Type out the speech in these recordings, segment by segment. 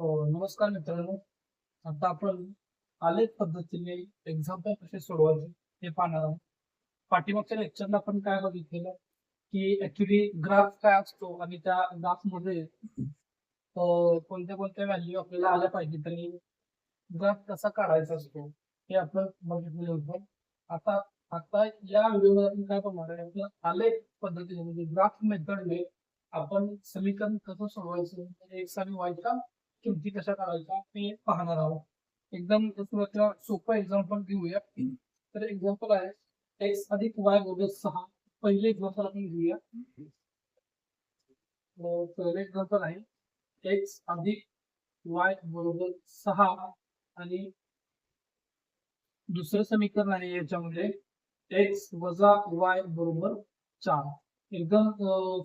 हो नमस्कार मित्रांनो. आता आपण आलेख पद्धतीने एक्झाम्पल कसे सोडवायचे हे पाहणार आहोत. पाठीमागच्या लेक्चरला आपण काय बघितलेलं? की ऍक्च्युली ग्राफ काय असतो आणि त्या ग्राफमध्ये कोणत्या कोणत्या व्हॅल्यू आपल्याला आल्या पाहिजेत आणि ग्राफ कसा काढायचा असतो हे आपण बघितलेलं होतं. आता आता या व्हिडिओमध्ये आपण काय पाहणार आहे? आपलं आलेख पद्धतीने म्हणजे ग्राफ मेथडने आपण समीकरण कसं सोडवायचं? एक आणि वायच्या किमती कशा काढायच्या ते पाहणार आहोत. एकदम सुरुवातीला सोपं एक्झाम्पल घेऊया. तर एक्झाम्पल आहे एक्स अधिक वाय बरोबर सहा. पहिले एक्झाम्पल आपण घेऊया. पहिले एक्झाम्पल आहे एक्स अधिक वाय बरोबर सहा. आणि दुसरं समीकरण आहे याच्यामध्ये एक्स वजा वाय बरोबर चार. एकदम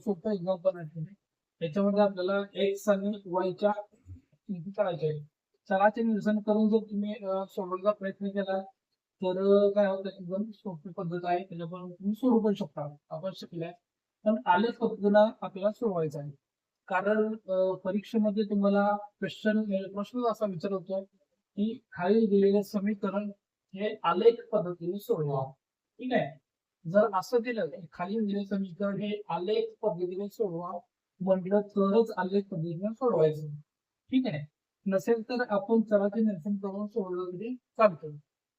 सोपं एक्झाम्पल आहे. हे. याच्यामध्ये आपल्याला एक्स आणि वायच्या किमती चलाचे निरसन करून जर तुम्ही सोडवण्याचा प्रयत्न केला तर काय होतं एकदम सोपी पद्धत आहे. त्याच्यापासून तुम्ही सोडू पण शकता. आपण शिकलाय. पण आलेच पद्धतीनं आपल्याला सोडवायचं आहे. कारण परीक्षेमध्ये तुम्हाला क्वेश्चन प्रश्न असा विचारतो की खाली दिलेले समीकरण हे आलेख पद्धतीने सोडवा. ठीक आहे? जर असं दिलं खाली दिलेले समीकरण हे आलेख पद्धतीने सोडवा म्हटलं तरच आलेख पद्धतीने सोडवायचं. ठीक आहे? नसेल तर आपण चलाचे निरसन करून सोडलं तरी चालतं.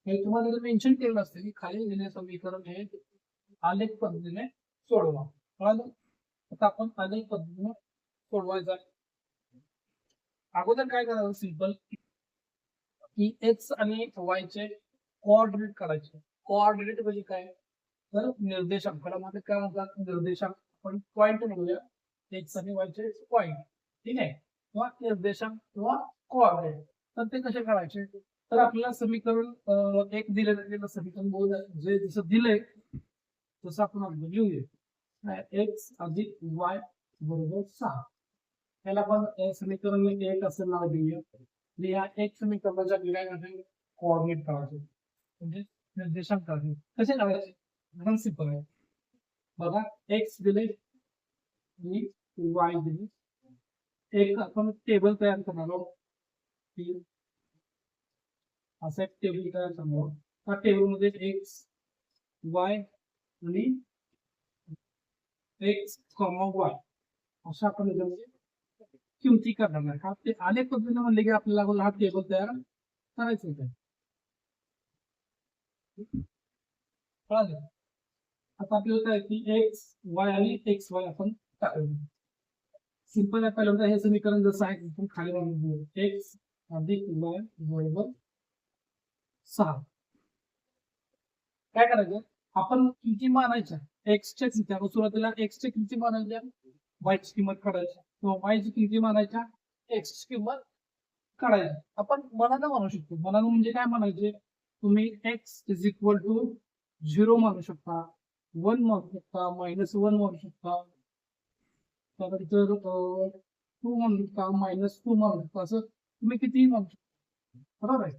हे तुम्हाला मेन्शन केलं असतं की खाली दिलेले समीकरण हे आलेख पद्धतीने सोडवा. कळालं आता आपण आलेख पद्धतीने सोडवायचं आहे. अगोदर काय करायचं? सिंपल की एक्स आणि वाय चे कोऑर्डिनेट करायचे कोऑर्डिनेट म्हणजे काय? तर निर्देशांक. मध्ये काय म्हणतात? निर्देशांक. आपण पॉइंट म्हणूया. एक्स आणि वाय चे पॉइंट ठीक आहे? किंवा निर्देशांक किंवा कोऑर्डिनेट तर ते कसे करायचे? तर आपल्याला समीकरण एक दिलेलं गेलं समीकरण दोन जे जसं दिलंय तसं आपण अगदी लिहूया. एक्स अधिक वाय बरोबर सहा. त्याला आपण समीकरण एक असं नाव देऊया आणि या एक समीकरणाच्या वेगळ्या कोऑर्डिनेट करायचे म्हणजे निर्देशांक करायचे कसे करायचे प्रिन्सिपल आहे. बघा एक्स दिले आणि वाय दिले. एक आपण टेबल तयार करणार आहोत. असं एक टेबल तयार करणार आहोत. त्या टेबलमध्ये एक्स वाय आणि एक्स कॉमा वाय अशा आपण किमती करणार नाही हा ते अनेक पद्धतीने म्हणले की आपल्याला हा टेबल तयार करायचं होता. आता आपल्याला काय की एक्स वाय आणि एक्स वाय आपण टाकलं सिंपल पहिल्यांदा हे समीकरण जसं आहे आपण खाली एक्स अधिक वाय बरोबर सहा. काय करायचं? आपण किमती मानायच्या. एक्सच्या किमती आपण सुरुवातीला एक्सच्या किमती मानायच्या वायची किंमत काढायची. किंवा वायची किमती मानायच्या एक्सची किंमत काढायची. आपण मनानं म्हणू शकतो. मनानं म्हणजे काय म्हणायचे तुम्ही X is equal to zero मानू शकता. वन मानू शकता. मायनस वन मानू शकता. त्यानंतर टू मानू का मायनस टू मानू असं तुम्ही कितीही म्हणू शकता. बरोबर आहे?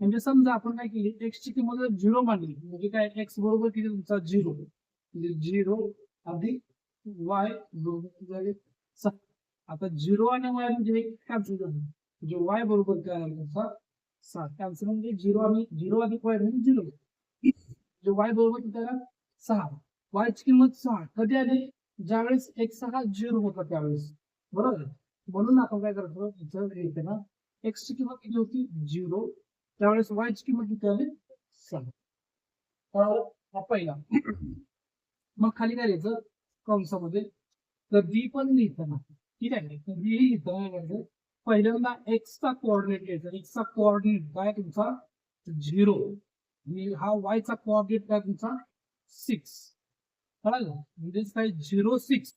म्हणजे समजा आपण काय केली एक्स ची किंमत जर झिरो मांडली म्हणजे काय एक्स बरोबर किती तुमचा झिरो म्हणजे झिरो अधिक वाय बरोबर सहा. आता झिरो आणि वाय म्हणजे कॅन्सल झालं. म्हणजे वाय बरोबर काय आलं? तुमचा सहा. कॅन्सल म्हणजे झिरो आणि झिरो अधिक वाय म्हणजे झिरो म्हणजे वाय बरोबर किती आला? सहा. वाय ची किंमत सहा. कधी आली? ज्यावेळेस एक्स हा झिरो होता त्यावेळेस. बरोबर? म्हणून आपण काय करतो इथं येते ना एक्सची किंमत किती होती? झिरो त्यावेळेस वाय ची किंमत किती आली? सहा. हा पहिला. मग खाली काय लिहायचं? कंसामध्ये. कधी पण लिहिताना ठीक आहे? कधीही लिहिताना काय म्हणजे करायचं? पहिल्यांदा एक्सचा कोऑर्डिनेट घ्यायचा एक्सचा कोऑर्डिनेट काय तुमचा? झिरो हा वाय चा कोऑर्डिनेट काय तुमचा? सिक्स कळालं? म्हणजेच काय? Zero six.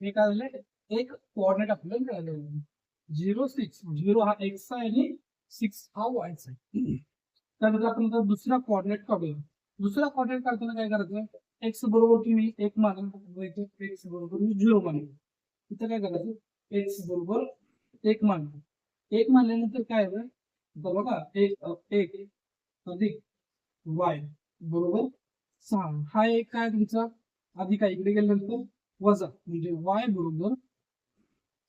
हे काय झालं एक कोऑर्डिनेट आपल्याला मिळालं झिरो सिक्स. झिरो हा एक्स आहे आणि सिक्स हा वायचा आहे. त्यानंतर आपण दुसरा कोऑर्डिनेट काढूया. दुसरा कोऑर्डिनेट काढताना काय करायचं? एक्स बरोबर तुम्ही एक मानून एक्स बरोबर मी झिरो मानले इथं काय करायचं? एक्स बरोबर एक मानले एक मानल्यानंतर काय होतं? बघा एक एक अधिक वाय बरोबर सहा. हा एक काय तुमचा? अधिक काय इकडे गेल्यानंतर वजा म्हणजे वाय बरोबर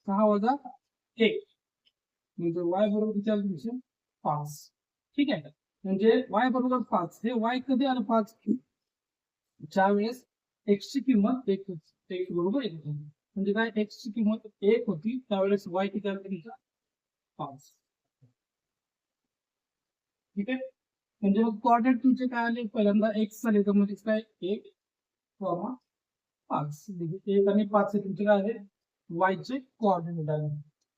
सहा वजा एक. म्हणजे वाय बरोबर विचार पाच. ठीक आहे. म्हणजे वाय बरोबर पाच. हे वाय कधी आलं पाच? ज्या वेळेस एक्सची किंमत एक एक बरोबर एक होती. म्हणजे काय? एक्सची किंमत एक होती. त्यावेळेस वाय किती आलं तुमचा? पाच. ठीक आहे? म्हणजे मग कोऑर्डिनेट तुमचे काय आले? पहिल्यांदा एक्स आले तर म्हणजे काय? एक कॉमा पाच एक आणि पाच हे तुमचे काय आहे वायचे कोऑर्डिनेट आहे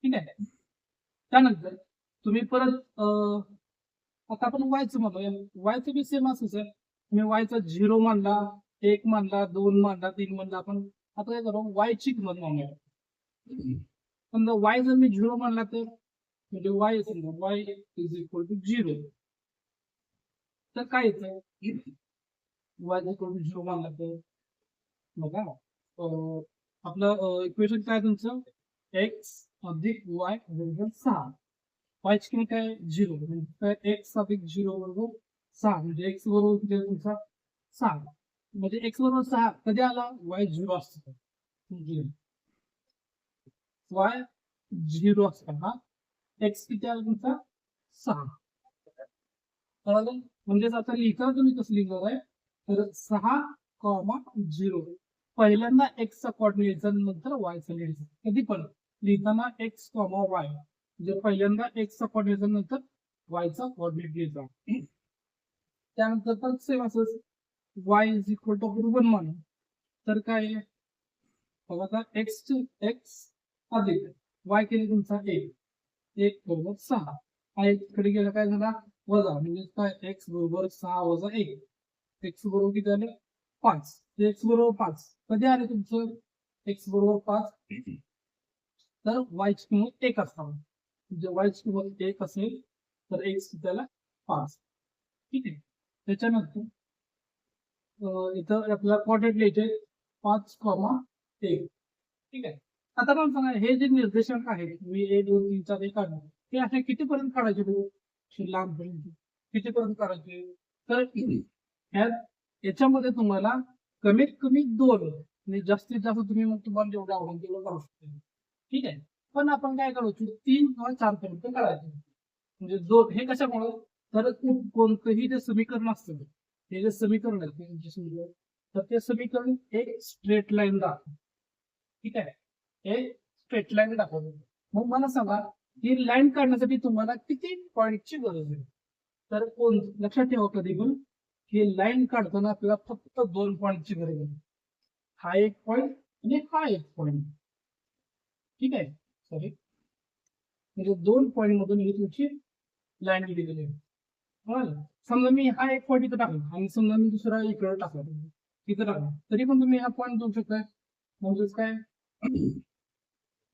ठीक आहे त्यानंतर तुम्ही परत आता आपण वायचं म्हणूया. वायचं बी सेम असं सर तुम्ही वायचा झिरो मानला एक मानला दोन मानला तीन मानला आपण आता काय करू? वायची किंमत मानूया समजा वाय जर मी झिरो मानला तर म्हणजे वाय समजा Y is equal to zero तर काय येतं? वाय इक्वल टू झिरो मानला तर बघा. आपलं इक्वेशन काय तुमचं? एक्स अधिक वाय बरोबर सहा. वायची किंमत काय? झिरो म्हणजे एक्स अधिक झिरो बरोबर सहा. म्हणजे एक्स बरोबर किती तुमचा? सहा. म्हणजे एक्स बरोबर सहा कधी आला? वाय झिरो असतो. वाय झिरो असतो हा. एक्स किती आला तुमचा? सहा. कळालं म्हणजेच आता लिहिता तुम्ही कसं लिहिणार आहे? तर सहा कॉमा झिरो पहिल्यांदा एक्सचा कॉर्डिनेट नंतर वायचा लिहायचा कधी पण लिहिताना एक्स कॉमा वाय म्हणजे पहिल्यांदा एक्सचा कॉर्डिनेट नंतर वायचा कॉर्डिनेट घ्यायचा त्यानंतर तर सेम असं वाय इज इक्वल टू आपण वन तर काय बघा एक्स एक्स अधिक वाय केले तुमचा एक. एक बरोबर सहा. हा एक कडे गेला काय झाला? वजा. म्हणजे काय? एक्स बरोबर सहा वजा एक. एक्स बरोबर किती झाले पाच. एक्स बरोबर पाच. कधी आले तुमचं? एक्स बरोबर पाच. तर वायची किंमत एक असणार म्हणजे वायची किंमत एक असेल तर एक्स त्याला पाच. ठीक आहे. त्याच्यानंतर इथं आपल्याला कॉर्डिनेट लिहायचे पाच कॉमा एक. ठीक आहे. आता मला सांगा हे जे निर्देशांक आहेत मी एक दोन तीन चार एक काढणार. ते असे कितीपर्यंत काढायचे असे लांबपर्यंत. कितीपर्यंत काढायचे? तर ह्या- याच्यामध्ये तुम्हाला कमीत कमी दोन आणि जास्तीत जास्त तुम्ही मग तुम्हाला जेवढं आवडेल तेवढं करू शकता. ठीक आहे? पण आपण काय करायचो तीन किंवा चार पर्यंत काढायचे. म्हणजे दोन हे कशामुळे? तर कोणतंही जे समीकरण असतं हे जे समीकरण आहे ते जे समीकरण तर ते समीकरण एक स्ट्रेट लाईन दाखव. ठीक आहे? हे स्ट्रेट लाईन दाखवतो मग मला सांगा ही लाईन काढण्यासाठी तुम्हाला किती पॉईंटची गरज आहे? तर कोण? लक्षात ठेवा कधी पण. ही लाईन काढताना आपल्याला फक्त दोन पॉईंटची गरज आहे. हा एक पॉईंट आणि हा एक पॉईंट ठीक आहे? सॉरी म्हणजे दोन पॉईंट मधून ही तुमची लाईन दिलेली आहे समजा मी हा एक पॉईंट इथं टाकला आणि समजा मी दुसरा इकडे टाकला. तिथं टाकला. तरी पण तुम्ही हा पॉईंट देऊ शकताय. म्हणजेच काय?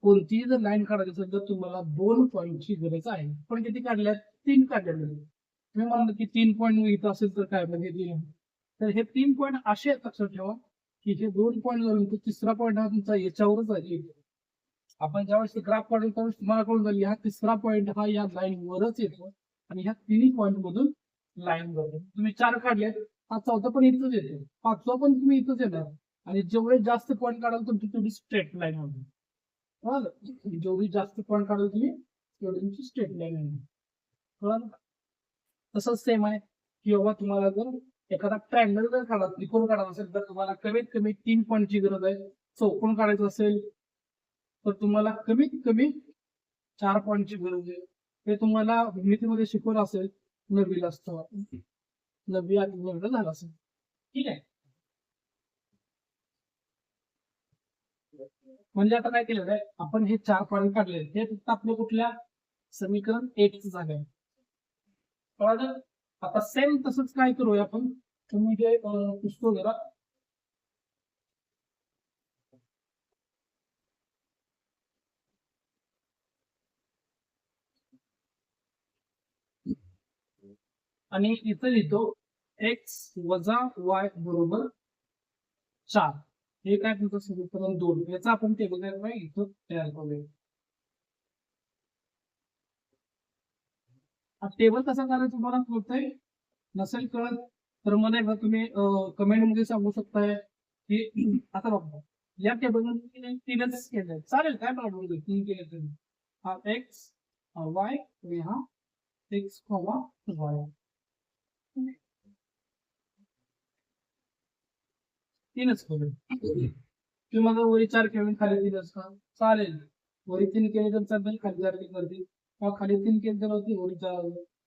कोणतीही जर लाईन काढायची असेल तर तुम्हाला दोन पॉईंटची गरज आहे. पण किती काढल्यात? तीन काढलेले मी म्हणलं की तीन पॉईंट इथं असेल तर काय? म्हणजे तीन. तर हे तीन पॉईंट असे आहेत लक्षात ठेवा की हे दोन पॉईंट झाले तो तिसरा पॉईंट हा तुमचा याच्यावरच आहे. आपण ज्यावेळेस ग्राफ काढतो त्यावेळेस तुम्हाला कळून जाईल हा तिसरा पॉईंट हा या लाईन वरच येतो आणि ह्या तिन्ही पॉईंट मधून लाईन जातो. तुम्ही चार काढले हा चौथा पण इथंच येतो. पाचवा पण तुम्ही इथंच येणार. आणि जेवढे जास्त पॉईंट काढाल तुमची तेवढी स्ट्रेट लाईन होईल जेवढी जास्त पॉईंट काढाल तुम्ही तेवढी तुमची स्ट्रेट लाईन होईल तसंच सेम आहे की बाबा तुम्हाला जर एखादा ट्रायंगल जर काढा त्रिकोण काढायचा असेल तर तुम्हाला कमीत कमी तीन पॉईंटची गरज आहे. चौकोन काढायचं असेल तर तुम्हाला कमीत कमी चार पॉईंटची गरज आहे. हे तुम्हाला भूमितीमध्ये शिकवलं असेल नववीला असतो नववी आणि नववीला झालं असेल. ठीक आहे. म्हणजे आता काय केलेलं आहे? आपण हे चार पॉईंट काढले हे फक्त आपलं कुठल्या? समीकरण एट जागा आहे. आता सेम तसंच काय करूया आपण? तुम्ही जे पुसतो पुस्तक जरा आणि इथं लिहितो एक्स वजा वाय बरोबर चार. हे काय तुमचं समीकरण दोन? याचा आपण टेबल इथं तयार करूया हा टेबल कसा करायचा तुम्हाला कळतंय? नसेल कळत तर मला एकदा तुम्ही कमेंटमध्ये सांगू शकताय की आता बघा या टेबलमध्ये तीनच केलंय. चालेल काय प्रॉब्लेम तीन केले तरी हा एक्स वाय आणि हा एक्स कॉमा वाय तीनच केले. तुम्ही मला वरी चार केले खाली तीन असता चालेल. वरी तीन केले तर चालेल खाली चार केली करतील किंवा खाली तीन केले होती वरी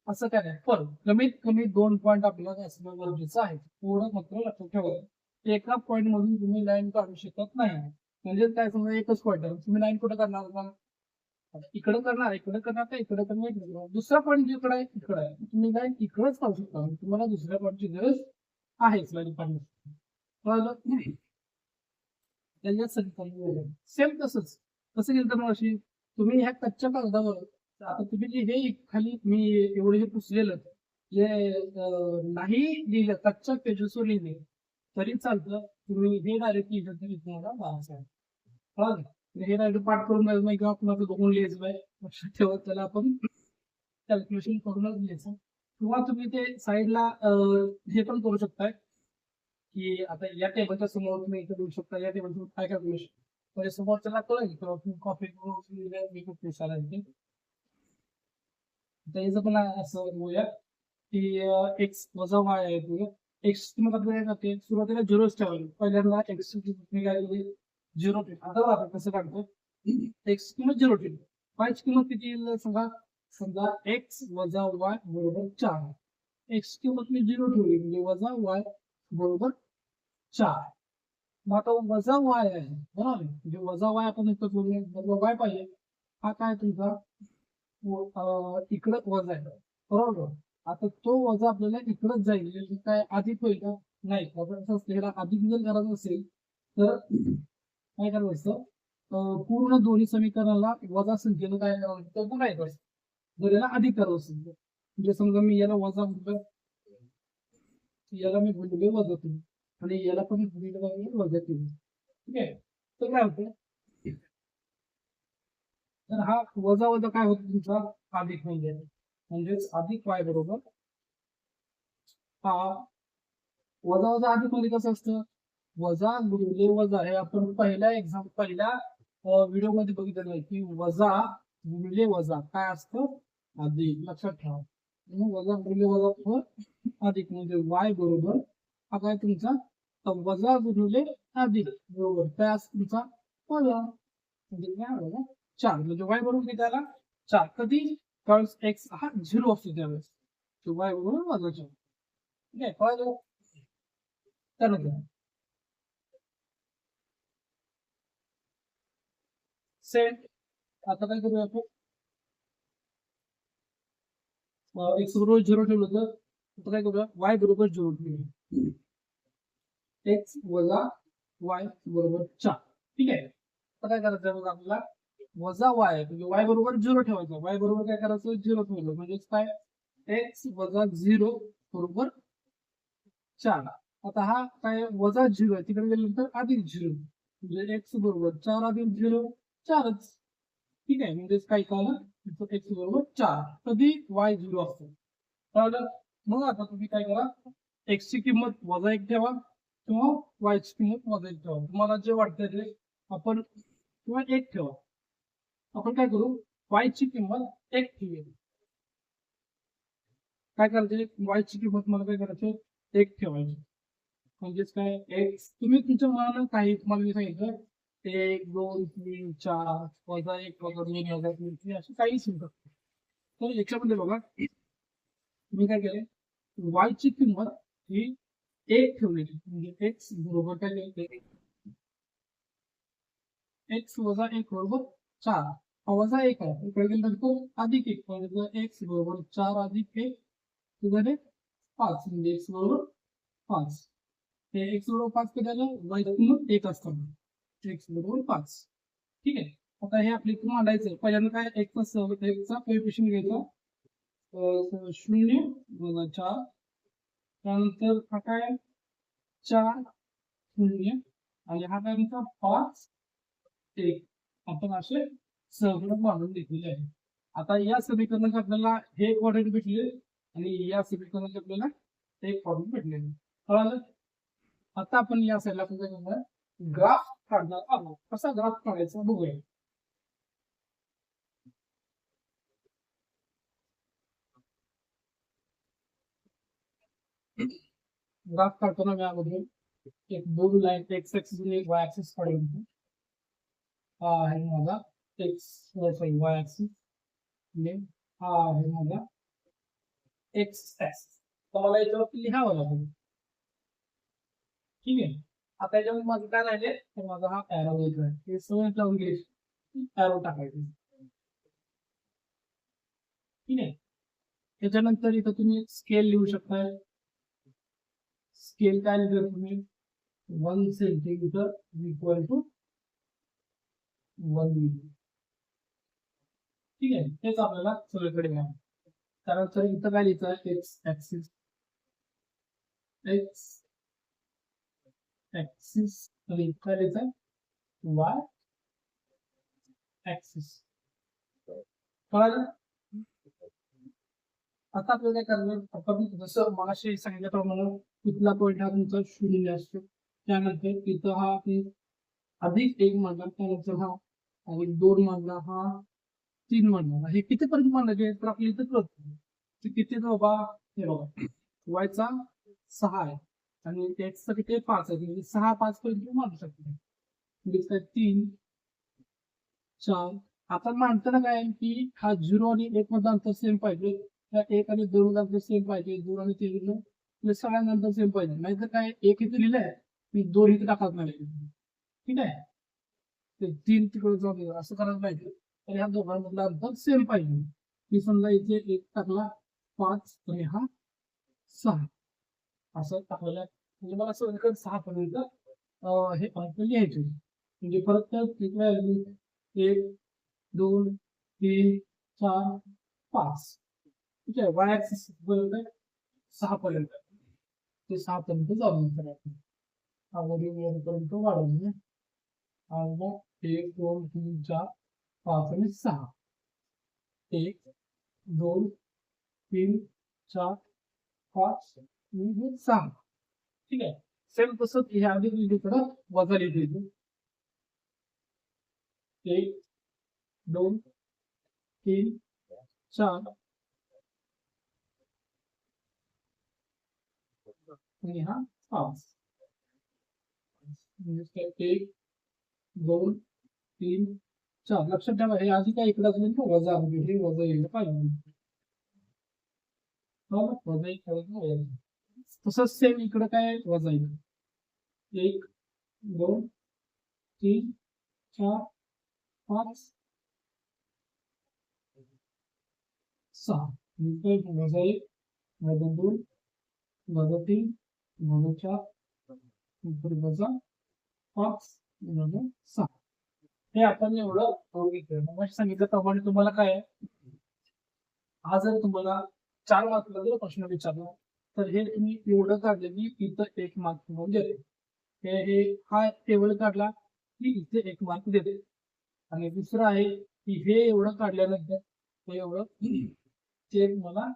असं काय नाही. पण कमीत कमी दोन पॉईंट आपल्याला असणं गरजेचं आहे. पूर्ण मात्र लक्षात ठेवा. एका पॉईंट मधून तुम्ही लाईन काढू शकत नाही. म्हणजे काय समजा एकच पॉईंट आहे. तुम्ही लाईन कुठं करणार? इकडे इकडं करणार इकडं करणार का इकडं करणार? इकडे करणार दुसरा पॉईंट जिकडे आहे इकडे आहे. तुम्ही लाईन इकडंच काढू शकता. तुम्हाला दुसऱ्या पॉईंटची गरज आहेच लाईन काढण्याची कळलं? त्याच्यासाठी सेम तसंच. कसं केलं तर मग अशी? तुम्ही ह्या कच्च्या कागदावर आता तुम्ही जे हे खाली मी एवढं हे पुसलेलं जे नाही लिहिलं कच्च्या पेजेसवर लिहिले तरी चालतं. तुम्ही हे डायरेक्ट लिहिलं तरी तुम्हाला बाळासाहेब. आहे हे डायरेक्ट पाठ करून जायचं नाही किंवा कुणाचं बघून लिहायचं नाही लक्षात ठेवा त्याला आपण कॅल्क्युलेशन करूनच लिहायचं. किंवा तुम्ही ते साईडला हे पण करू शकताय की आता या टेबलच्या समोर तुम्ही इथे देऊ शकता या टेबल काय कॅल्क्युलेशन म्हणजे समोर त्याला कळेल किंवा तुम्ही कॉपी करून त्याचं पण असं बघूया की एक्स वजा वाय आहे बघूया. एक्स किंमत काय करते सुरुवातीला झिरोच ठेवायला. पहिल्यांदा एक्स मी काय केली झिरो ठेव आता बघा कसं काढतो? एक्स किंमत झिरो ठेव वायची किंमत किती येईल सांगा समजा एक्स वजा वाय बरोबर चार. एक्स किंमत मी झिरो ठेवली म्हणजे वजा वाय बरोबर चार. मग आता वजा वाय आहे बरोबर? आहे? म्हणजे वजा वाय आपण इथं बोलूया वजा वाय पाहिजे. हा काय तुमचा? इकडं वजा आहे बरोबर? आता तो वजा आपल्याला इकडंच जाईल. म्हणजे काय अधिक होईल का? नाही. वजा अधिक जर करायचं असेल तर काय करायचं असतं? पूर्ण दोन्ही समीकरणाला वजा संख्येनं काय करावं तर काय करायचं? जर याला अधिक करावं असेल म्हणजे समजा मी याला वजा म्हणलं याला मी गुणले वजा केली. आणि याला पण गुणले वजा केली. ठीक आहे? तर काय होतं? तर हा वजा वजा काय होतो तुमचा? अधिक म्हणजे. म्हणजेच अधिक वाय बरोबर. हा. वजा वजा अधिक म्हणजे कसं असतं? वजा गुणिले वजा. हे आपण पहिल्या एक्झाम पहिल्या व्हिडिओमध्ये बघितलेलं आहे की वजा गुणिले वजा काय असतं? अधिक. लक्षात ठेवा. वजा गुणिले वजा अधिक म्हणजे वाय बरोबर. हा काय तुमचा? वजा गुणिले अधिक बरोबर. काय असतं तुमचा? वजा. म्हणजे काय चार. म्हणजे वाय बरोबर किती आला चार. कधी? त्यावेळेस एक्स हा झिरो असतो त्यावेळेस. वाय बरोबर वजा चार ठीक आहे कळलं त्यानंतर सेट आता काय करूया आपण? एक्स बरोबर झिरो ठेवलं तर आता काय करूया? वाय बरोबर झिरो ठेवूया. एक्स वजा वाय बरोबर चार. ठीक आहे. आता काय करायचं मग आपल्याला? वजा वाय म्हणजे वाय बरोबर झिरो ठेवायचं. वाय बरोबर काय करायचं? झिरो ठेवलं म्हणजेच काय? एक्स वजा झिरो बरोबर चार. आता हा काय वजा झिरो आहे. तिकडे गेल्यानंतर अधिक झिरो. म्हणजे एक्स बरोबर चार अधिक झिरो चारच. ठीक आहे. म्हणजेच काय कळलं एक्स बरोबर चार. कधी? वाय झिरो असतो. कळलं? मग आता तुम्ही काय करा? एक्स ची किंमत वजा एक ठेवा किंवा वाय ची किंमत वजा एक ठेवा. तुम्हाला जे वाटतं ते आपण किंवा एक ठेवा. आपण काय करू? वाय ची किंमत एक ठेवूया. काय करायचे? वाय ची किंमत मला काय करायची? एक ठेवायची. म्हणजेच काय? एक. तुम्ही तुमच्या मनाला काही तुम्हाला मी सांगितलं. एक दोन तीन चार वजा एक वजा दोन वजा तीन तीन असे काही शिल्लक तर याच्यामध्ये बघा मी काय केले वाय ची किंमत ही एक ठेवलेली. म्हणजे एक्स बरोबर काय केले एक्स वजा एक बरोबर चार. वजा एक आहे इकडे गेल्यानंतर अधिक एक. म्हणजे एक्स बरोबर चार अधिक एक झाले पाच. म्हणजे एक्स बरोबर पाच. हे एक्स बरोबर पाच कधी आलं? वैद्य एक असताना एक्स बरोबर पाच. ठीक आहे? आता हे आपली मांडायचं पहिल्यांदा काय? एक्सचा एक्सचा कोएफिशियंट घ्यायचा. शून्य वजा चार. त्यानंतर हा काय? चार. शून्य. आणि हा काय पाच. एक. आपण असे समीकरण मांडून घेतलेले आहे. आता या समीकरणात आपल्याला हे क्वाड्रेंट भेटले आणि या समीकरणात आपल्याला ते क्वाड्रेंट भेटलेले कळालं? आता आपण या साईडला कसं करणार? ग्राफ काढणार आहोत. कसा ग्राफ काढायचा बघूया. ग्राफ काढताना मी अगोदर एक दोन लाईन एक्स एक्सिस आणि वाय एक्सिस काढून हा आहे माझा एक्स सॉरी वाय ऍक्सिस हा आहे माझा एक्स ऍक्सिस तर मला याच्यावरती लिहावं लागेल. ठीक आहे? आता याच्यामध्ये माझं काय राहिले तर माझा हा एरो येतो आहे हे सगळं लावून घ्यायचे. एरो टाकायचे. ठीक आहे? त्याच्यानंतर इथं तुम्ही स्केल लिहू शकताय. स्केल काय लिहिलं तुम्ही? One centimetre equal to one ठीक आहे तेच आपल्याला सगळीकडे मिळालं. त्यानंतर इथं काय लिहिचं एक्स ऍक्सिस एक्स ऍक्सिस आणि इथं लिहिचं आहे वाय ऍक्सिस कळालं? आता आपल्याला काय करणार आपण जसं मगाशी सांगितल्याप्रमाणे इथला पॉईंट हा तुमचा शून्य असतो. त्यानंतर इथं हा अधिक एक मानला त्यानंतर हा आणि दोन मानला हा तीन मानला हे. कितीपर्यंत मांडायचे? तर आपल्याला इथं कळतं ते किती बाबा? हे बघा. वायचा सहा आहे. आणि एक्सचा किती आहे? पाच आहे. म्हणजे सहा पाच पर्यंत मांडू शकतो म्हणजे तीन चार. आता मांडताना काय की हा झिरो आणि एक मधला अंतर सेम पाहिजे. त्या एक आणि दोन मध्ये अंतर सेम पाहिजे. दोन आणि तीन म्हणजे सगळ्यांना अंतर सेम पाहिजे. नाहीतर काय? एक इथे लिहिलंय. मी दोन इथे टाकत नाही. ठीक आहे? ते तीन तिकडे जाऊन असं करायला पाहिजे. तर ह्या दोघांमधला अंतर सेम पाहिजे. मी समजा इथे एक टाकला पाच आणि हा सहा. असं टाकलेलं म्हणजे मला असं वाटतं सहा पर्यंत हे अंतर लिहायचे. म्हणजे परत त्या एक दोन तीन चार पाच. ठीक आहे? वाय ऍक्सिस पर्यंत सहा पर्यंत ते सहा पर्यंत जाऊन करायचं हा वरील वाढवून आणि मग एक दोन तीन, चार, पाच आणि सहा एक दोन तीन, चार, पाच आणि सहा ठीक आहे सेम तसंच ह्या आधी लिहिलीकडं वजा लिहिली एक दोन तीन, चार। आणि हा एक दोन तीन चार लक्षात ठेवा हे आधी काय इकडे असेल ना वजा आहे. हे वजा येईल पाहिजे? वजा एक. तसंच सेम इकडे काय? वजा येईल एक दोन तीन चार पाच सहा? वजा एक वजा दोन वजा तीन वजा चार वजा पाच वजा सहा हे आपण एवढं मग सांगितलं प्रमाणे तुम्हाला काय आहे? हा जर तुम्हाला चार मार्कला जर प्रश्न विचारला तर हे तुम्ही एवढं काढलं की इथं एक मार्क म्हणून देते हे हा टेबल काढला की इथे एक मार्क देते. आणि दुसरं आहे की हे एवढं काढल्यानंतर हे एवढं ते तुम्हाला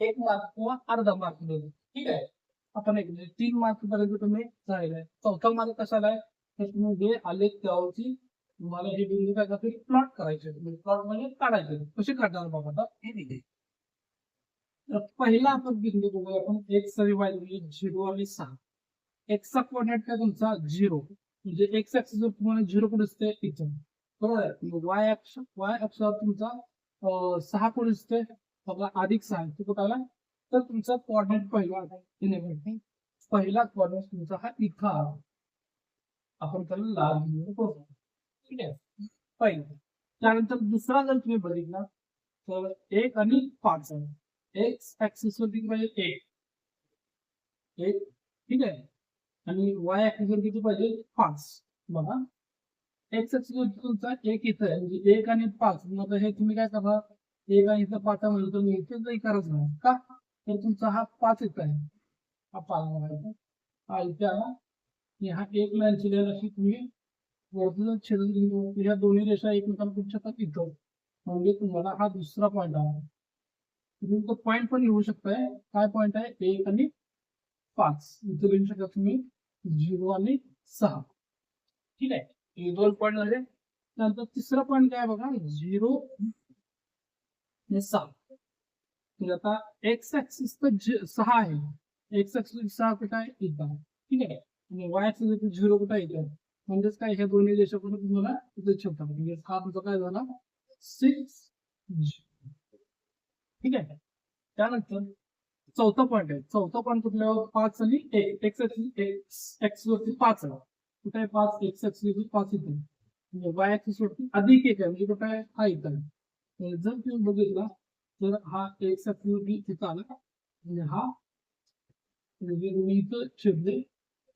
एक मार्क किंवा अर्धा मार्क देते ठीक आहे? आपण एक तीन मार्क पर्यंत तुम्ही झालेला चौथा मार्क कशाला आहे तर तुम्ही जे आले त्यावरची तुम्हाला हे बिल्डिंग काय करते प्लॉट करायचे प्लॉट म्हणजे, म्हणजे काढायचे कसे काढणार बाबा आता? हे दिले. तर पहिला आपण बिंदू बघूया. आपण एक्स आणि वाय म्हणजे झिरो आणि सहा. एक्सचा कोऑर्डिनेट काय तुमचा? झिरो. म्हणजे एक्स ऍक्सिस तुम्हाला झिरो कुठे असते इथं. बरोबर आहे. वाय अक्ष वाय अक्षावर तुमचा सहा कोड असते बघा अधिक सहा तो कुठं आला? तर तुमचा कोऑर्डिनेट पहिला आहे. पहिला कोऑर्डिनेट तुमचा हा इथं आला. आपण त्याला लाल बिंदूने ठीक आहे? पहिलं. त्यानंतर दुसरा जर तुम्ही बघितला तर एक आणि पाच आहे. एक्स ऍक्सिस वरती पाहिजे? एक. एक. ठीक आहे? आणि वाय ऍक्सिस वर किती पाहिजे? पाच. बघा. एक्स ऍक्सिस वरती तुमचा एक इथं आहे. म्हणजे एक आणि पाच. मग हे तुम्ही काय करा? एक आणि इथं पाच म्हणजे तुम्ही इथे काही करत नाही का? तर तुमचा हा पाच इथं आहे. हा पाच हा इथे हा एक लाईन चिलेल अशी तुम्ही वरती छेदून घेऊन या दोन्ही रेषा एकमेकांपेक्षा कुठच्या इथं म्हणजे तुम्हाला हा दुसरा पॉईंट आहे. तुम्ही तो पॉईंट पण लिहू शकताय. काय पॉईंट आहे? एक आणि पाच. इथे लिहू शकता तुम्ही झिरो आणि सहा. ठीक आहे. हे दोन पॉईंट झाले. त्यानंतर तिसरा पॉईंट काय बघा? झिरो आणि सहा. म्हणजे आता एक्स ऍक्सिस तर सहा आहे. एक्स ऍक्सिस सहा कुठं आहे? इथं आहे. ठीक आहे. आणि वाय ऍक्सिस झिरो कुठं आहे? इथं आहे. म्हणजेच काय ह्या दोन्ही देशाकडून तुम्हाला इथं ठेवतात म्हणजे हा तुमचा काय झाला? सिक्स ठीक आहे? त्यानंतर चौथा पॉईंट आहे. चौथा पॉईंट कुठल्यावर? पाच आणि एक्स एक्स एक्स वरती पाच आहे. कुठे आहे पाच? एक्स एक्स वरती पाच इथे म्हणजे वाय ऍक्सिस वरती अधिक एक आहे. म्हणजे कुठे आहे? हा इथं आहे. म्हणजे जर तुम्ही बघितला तर हा एक्स एक्स वरती तिथं आला. म्हणजे हा म्हणजे तुम्ही इथं शिरले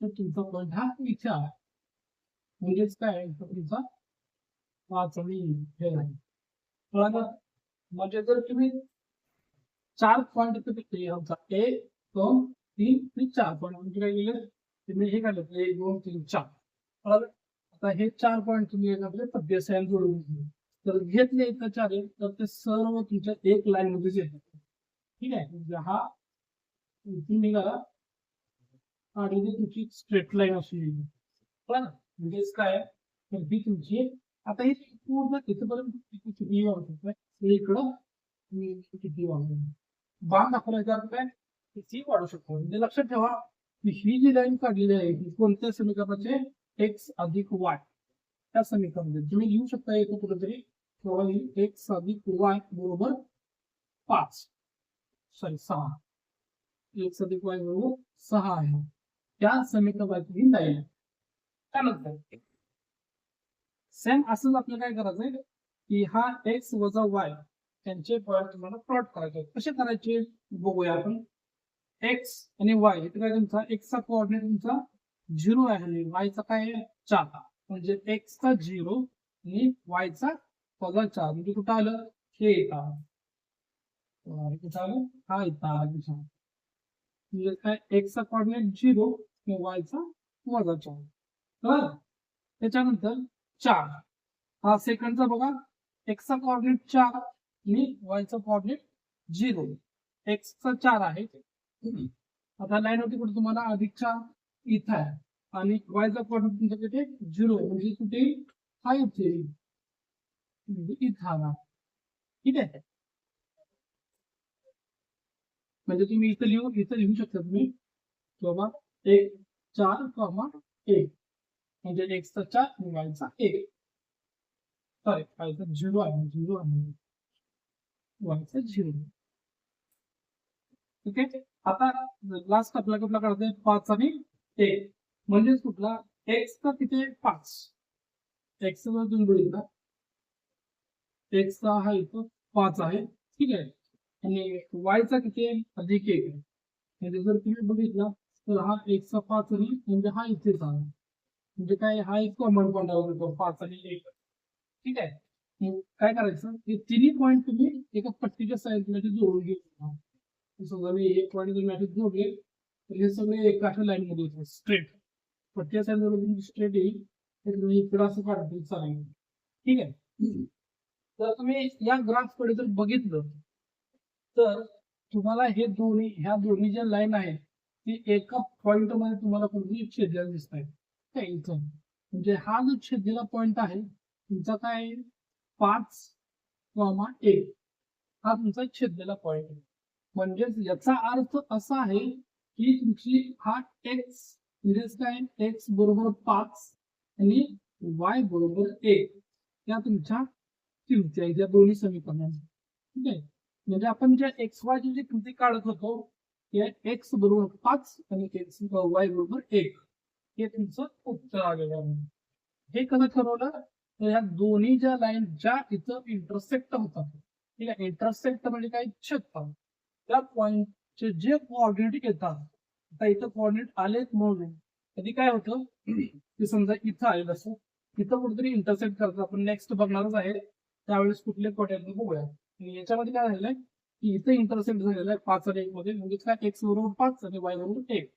तर तुमचा पॉईंट हा इथे आला. म्हणजेच काय तुमचा वाचणी हे आहे म्हणजे जर तुम्ही चार पॉईंट तुम्ही आमचा एक दोन तीन आणि चार पॉईंट म्हणजे काय केलं तुम्ही हे काढलं एक दोन तीन चार कळालं आता हे चार पॉईंट तुम्ही एखाद्या पद्धतीने जोडून घेतले तर घेतले एका चार तर ते सर्व तुमच्या एक लाईन मध्येच येतात ठीक आहे म्हणजे हा इथून निघाला आणि तुमची स्ट्रेट लाईन अशी येईल काय तर ही तुमची आता हे पूर्ण काय किती वाढू शकतो म्हणजे लक्षात ठेवा की ही। जी लाईन काढलेली आहे ही कोणत्या समीकरणाचे एक्स अधिक वाय त्या समीकरणामध्ये तुम्ही लिहू शकता इथं कुठेतरी किंवा एक्स अधिक वाय बरोबर पाच। सॉरी सहा एक्स अधिक वाय बरोबर सहा आहे त्या समीकरणाची ही? लाईन आहे त्यानंतर सेम असंच आपल्याला काय करायचंय की? हा एक्स वजा वाय त्यांचे पॉईंट तुम्हाला प्लॉट करायचे कसे करायचे? बघूया आपण. एक्स आणि वाय इथे काय तुमचा एक्सचा कोऑर्डिनेट तुमचा झिरो आहे आणि वायचा काय आहे? चार. म्हणजे एक्सचा झिरो आणि वायचा वजा चार. म्हणजे कुठं आलं? हे येत कुठं आलं? हा येत म्हणजे काय? एक्सचा कोऑर्डिनेट झिरो आणि वायचा वजा चार. कळलं? त्याच्यानंतर चार. हा सेकंडचा बघा. एक्सचा कॉर्डिनेट चार आणि वायचा कॉर्डिनेट झिरो एक्सचा चार आहे आता लाईन होती कुठे तुम्हाला अधिक चार इथं आहे. आणि वायचा कॉर्डिनेट तुमच्या तिथे झिरो म्हणजे कुठे? फाईव्ह येईल. इथं आला ठीक आहे? म्हणजे तुम्ही इथं लिहू इथं लिहू शकता तुम्ही. बाबा एक चार कॉमा एक. म्हणजे एक्सचा चार वायचा एक. सॉरी वायचा झिरो आहे म्हणजे झिरो आहे. वायचा झिरो ओके आता लास्ट आपला कुठला काढतोय पाच आणि एक. म्हणजेच कुठला? एक्सचा तिथे पाच. एक्स जर तुम्ही बघितला एक्सचा हा इथं पाच आहे. ठीक आहे? आणि वायचा किती आहे? अधिक एक आहे. म्हणजे जर तुम्ही बघितला तर हा एकचा पाच आणि म्हणजे हा इथेच आहे. म्हणजे काय हा एक कॉमन पॉईंट आहे पाच आणि एक. ठीक आहे? काय करायचं? हे तिन्ही पॉईंट तुम्ही एका पट्टीच्या साईडमध्ये जोडून घ्यायचं समजा मी एक पॉईंट जर मॅट्रिक जोडले तर हे सगळे एका लाईन मध्ये येतात स्ट्रेट पट्टीच्या साईडमध्ये तुम्ही स्ट्रेट येईल तर तुम्ही इकडं असं काढतो चालेल ठीक आहे? जर तुम्ही या ग्राफकडे जर बघितलं तर तुम्हाला हे दोन्ही ह्या दोन्ही ज्या लाईन आहेत ती एका पॉइंटमध्ये तुम्हाला कुठेतरी छेदलेल्या दिसत आहेत इथं. म्हणजे हा जो छेदलेला पॉइंट आहे तुमचा काय आहे? पाच कॉमा एक. हा तुमचा छेदलेला पॉइंट आहे. म्हणजेच याचा अर्थ असा आहे की तुमची हा एक्स म्हणजेच काय? एक्स बरोबर पाच आणि वाय बरोबर एक. या तुमच्या किमती आहेत या दोन्ही समीकरणांच्या ठीक आहे? म्हणजे आपण ज्या एक्स वायची जी किमती काढत होतो त्या एक्स बरोबर पाच आणि एक्स वाय बरोबर एक. हे तुमचं उत्तर आलेलं आहे. हे कसं ठरवलं? तर ह्या दोन्ही ज्या लाईन ज्या इथं इंटरसेक्ट होतात ठीक आहे? इंटरसेक्ट म्हणजे काय? छेदतात त्या पॉइंटचे जे कोऑर्डिनेट येतात आता इथं कोऑर्डिनेट आलेत म्हणून कधी काय होतं? की समजा इथं आलेलं असं इथं कुठेतरी इंटरसेक्ट करतात. आपण नेक्स्ट बघणारच आहे त्यावेळेस कुठले कोऑर्डिनेट बघूया याच्यामध्ये काय झालेलं आहे की इथं इंटरसेक्ट झालेलं आहे पाच आणि एक मध्ये म्हणजे काय? एक्स बरोबर पाच आणि वाय बरोबर एक.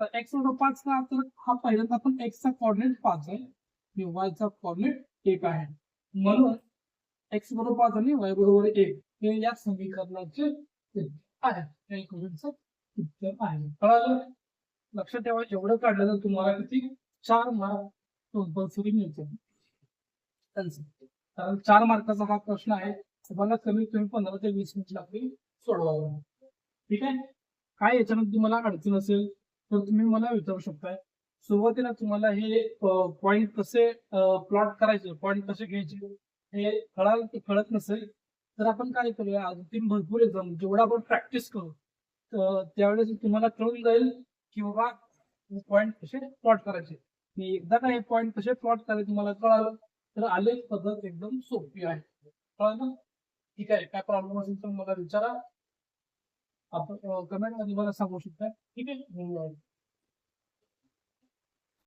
तर एक्स बरोबर पाच का तर हा पहिल्यांदा आपण एक्सचा कॉर्डिनेट पाच आहे. आणि वायचा कॉर्डिनेट एक आहे. म्हणून एक्स बरोबर पाच आणि वाय बरोबर एक हे या समीकरणाचे आहे. या उत्तर आहे. कळालं? लक्षात ठेवा एवढं काढलं तर तुम्हाला किती? चार मार्क कंपल्सरी मिळते कारण चार मार्काचा हा प्रश्न आहे. तुम्हाला कमीत कमी पंधरा ते वीस मिनिट लागतील सोडवावं ठीक आहे? काय याच्यानंतर तुम्हाला अडचण असेल? तर तुम्ही मला विचारू शकताय. सुरुवातीला तुम्हाला हे पॉइंट कसे प्लॉट करायचे पॉइंट कसे घ्यायचे हे कळाल कळत नसेल तर आपण काय करूया? अजून भरपूर एक्झाम जेवढा आपण प्रॅक्टिस करू तर त्यावेळेस तुम्हाला कळून जाईल की बाबा पॉइंट कसे प्लॉट करायचे. एकदा का हे पॉइंट कसे प्लॉट करायचे तुम्हाला कळालं तर आलेख पद्धत एकदम सोपी आहे. कळलं? ठीक आहे काय प्रॉब्लेम असेल तर मला विचारा. आपण कमेंटमध्ये मला सांगू शकता ठीक आहे